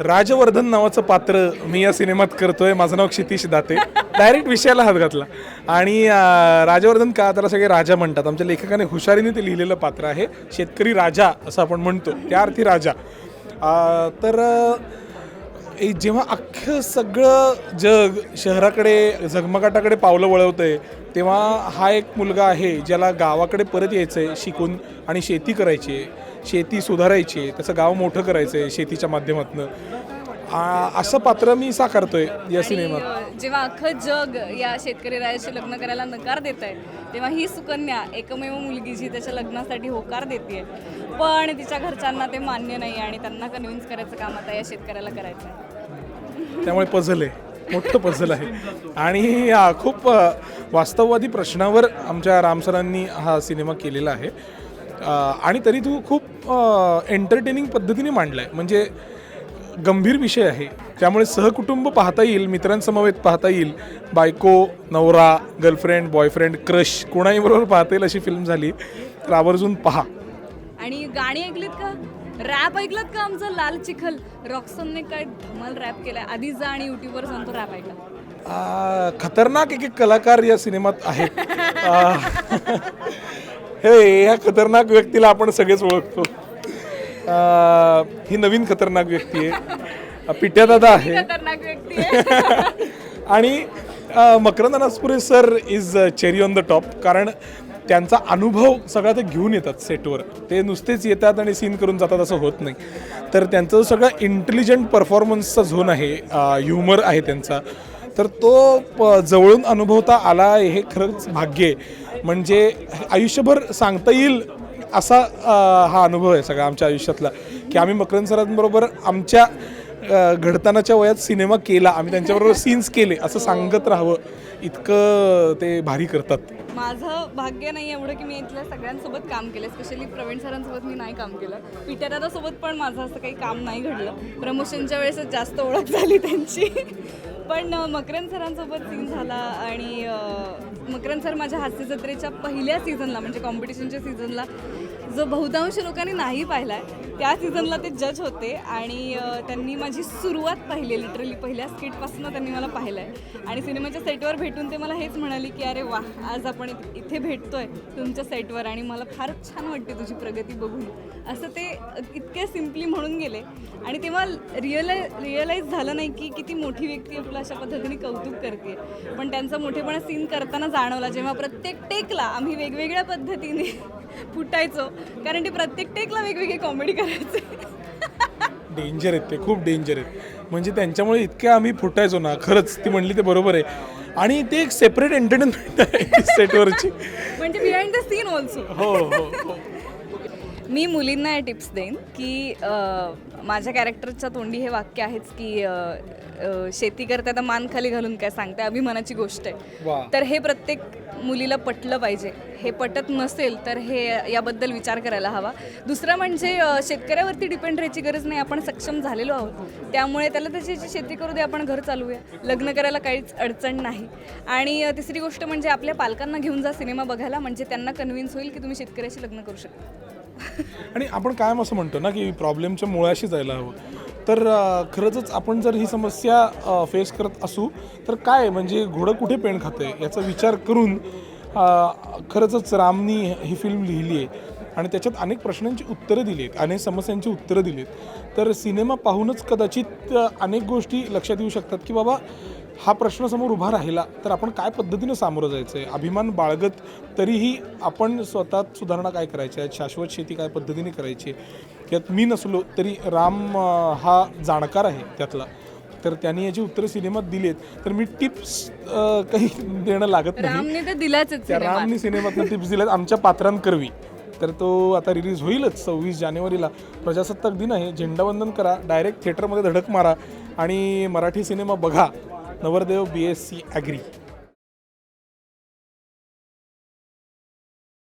राजवर्धन नावाचं पात्र मी या सिनेमात करतोय. माझं नाव क्षितिश दाते. डायरेक्ट विषयाला हात घातला. आणि राजवर्धन का त्याला सगळे राजा म्हणतात? आमच्या लेखकाने हुशारीने ते लिहिलेलं पात्र आहे. शेतकरी राजा असं आपण म्हणतो. त्या अर्थी राजा. तर ए- जेव्हा अख्खं सगळं जग शहराकडे झगमगाटाकडे पावलं वळवतंय तेव्हा हा एक मुलगा आहे ज्याला गावाकडे परत यायचं आहे शिकून आणि शेती करायची आहे शेती सुधारायची आहे त्याचं गाव मोठं करायचं आहे शेतीच्या माध्यमातून. असं पात्र मी साकारतोय या सिनेमात. आणि, अ, जेव्हा अख्खं जग या शेतकरी राजाशी लग्न करायला नकार देत आहे तेव्हा ही सुकन्या एकमेव मुलगी जी त्याच्या लग्नासाठी होकार देते पण तिच्या घरच्यांना ते मान्य नाही आणि त्यांना कन्व्हिन्स करायचं काम आता या शेतकऱ्याला करायचं आहे त्यामुळे पझल आहे. मोठं पझल आहे. आणि खूप अ, वास्तववादी प्रश्नावर आमच्या रामसरांनी हा सिनेमा केलेला आहे. आणि तरी तू खूप एंटरटेनिंग पद्धतीने मांडला आहे म्हणजे गंभीर विषय आहे. त्यामुळे सहकुटुंब पाहता येईल मित्रांसमवेत पाहता येईल. बायको नवरा गर्लफ्रेंड बॉयफ्रेंड क्रश कोणाही बरोबर पाहता येईल अशी फिल्म झाली. तर आवर्जून पहा. आणि गाणी ऐकलीत का? रॅप ऐकलं का आमचं लाल चिखल? रॉक्सनने काय धमाल रॅप केलाय. आधी जा आणि युट्यूबवर जाऊन तो रॅप ऐकला खतरनाक एक एक कलाकार या सिनेमात आहेत. हे ह्या खतरनाक व्यक्तीला आपण सगळेच ओळखतो. ही नवीन खतरनाक व्यक्ती आहे. पिट्या दादा आहे. खतरनाक व्यक्ती आहे. आणि Makarand Anaspure sir is cherry on the top कारण त्यांचा अनुभव सगळा ते घेऊन येतात सेटवर ते नुसतेच येतात आणि सीन करून जातात असं होत नाही. तर त्यांचं सगळं इंटेलिजंट परफॉर्मन्सचा झोन आहे. ह्युमर आहे त्यांचा. तर तो प जवळून अनुभवता आला हे खरंच भाग्य आहे. म्हणजे आयुष्यभर सांगता येईल असा हा अनुभव आहे सगळा आमच्या आयुष्यातला. की आम्ही मकरंद सरांबरोबर आमच्या घडतानाच्या वयात सिनेमा केला. आम्ही त्यांच्याबरोबर सीन्स केले असं सांगत राहावं. इतकं ते भारी करतात. माझं भाग्य नाही एवढं की मी इथल्या सगळ्यांसोबत काम केलं स्पेशली प्रवीण सरांसोबत मी नाही काम केलं. पिट्यादादासोबत पण माझं असं काही काम नाही घडलं. प्रमोशनच्या वेळेसच जास्त ओळख झाली त्यांची. पण मकरन मकरंद सरांसोबत सीन झाला आणि मकरन मकरंद सर माझ्या हास्य जत्रेच्या पहिल्या सीझनला म्हणजे कॉम्पिटिशनच्या सीझनला जो बहुतांश लोकांनी नाही पाहिला आहे त्या सीझनला ते जज होते आणि त्यांनी माझी सुरुवात पाहिली लिटरली पहिल्या स्किटपासून त्यांनी मला पाहिलं आहे आणि सिनेमाच्या सेटवर भेटून ते मला हेच म्हणाले की अरे वा आज आपण आपण इथे भेटतोय तुमच्या सेटवर आणि मला फारच छान वाटते तुझी प्रगती बघून. असं ते इतके सिम्पली म्हणून गेले. आणि तेव्हा रिअलाय रिअलाईज झालं नाही की किती मोठी व्यक्ती आपलं अशा पद्धतीने कौतुक करते. पण त्यांचा मोठेपणा सीन करताना जाणवला. जेव्हा प्रत्येक टेकला आम्ही वेगवेगळ्या पद्धतीने फुटायचो. कारण ते प्रत्येक टेकला वेगवेगळी कॉमेडी करायचे. डेंजर आहेत ते खूप डेंजर आहेत. म्हणजे त्यांच्यामुळे इतके आम्ही फुटायचो ना खरंच ती म्हणली ते बरोबर आहे. आणि ते एक सेपरेट एंटरटेनमेंट आहे सेटवरची म्हणजे बिहाइंड द सीन ऑल्सो हो हो हो. मी मुलींना हे टिप्स देईन की माझ्या कॅरेक्टरच्या तोंडी हे वाक्य आहेच की अ, अ, शेती करता तर मान खाली घालून काय सांगते अभिमानाची गोष्ट वा. आहे तर हे प्रत्येक मुलीला पटलं पाहिजे. हे पटत नसेल तर हे याबद्दल विचार करायला हवा. दुसरं म्हणजे अ, शेतकऱ्यावरती डिपेंड राहायची गरज नाही. आपण सक्षम झालेलो आहोत. त्यामुळे त्याला त्याची जी शेती करू दे आपण घर चालवूया लग्न करायला काहीच अडचण नाही. आणि अ, तिसरी गोष्ट म्हणजे आपल्या पालकांना घेऊन जा सिनेमा बघायला. म्हणजे त्यांना कन्व्हिन्स होईल की तुम्ही शेतकऱ्याशी लग्न करू शकता. आणि आपण कायम असं म्हणतो ना की प्रॉब्लेमच्या मुळाशी जायला हवं. तर खरंचच खरंच आपण जर ही समस्या फेस करत असू तर काय? म्हणजे घोडं कुठे पेण खातं आहे याचा विचार करून खरंचच रामनी ही फिल्म लिहिली आहे. आणि त्याच्यात अनेक प्रश्नांची उत्तरं दिली आहेत अनेक समस्यांची उत्तरं दिली आहेत. तर सिनेमा पाहूनच कदाचित अनेक गोष्टी लक्षात येऊ शकतात की बाबा हा प्रश्न समोर उभा राहिला तर आपण काय पद्धतीनं सामोरं जायचं आहे अभिमान बाळगत तरीही आपण स्वतःत सुधारणा काय करायच्या आहेत शाश्वत शेती काय पद्धतीने करायची यात मी नसलो तरी राम हा जाणकार आहे त्यातला. तर त्यांनी याची उत्तरं सिनेमात दिली आहेत तर मी टिप्स काही देणं लागत नाही. रामने त्या सिनेमातनं टिप्स दिल्यात. आमच्या पात्रांकरवी तर तो आता रिलीज होईलच सव्वीस जानेवारीला. प्रजासत्ताक दिन आहे. झेंडावंदन करा. डायरेक्ट थिएटरमध्ये धडक मारा आणि मराठी सिनेमा बघा. नवरदेव बी एस सी ॲग्री.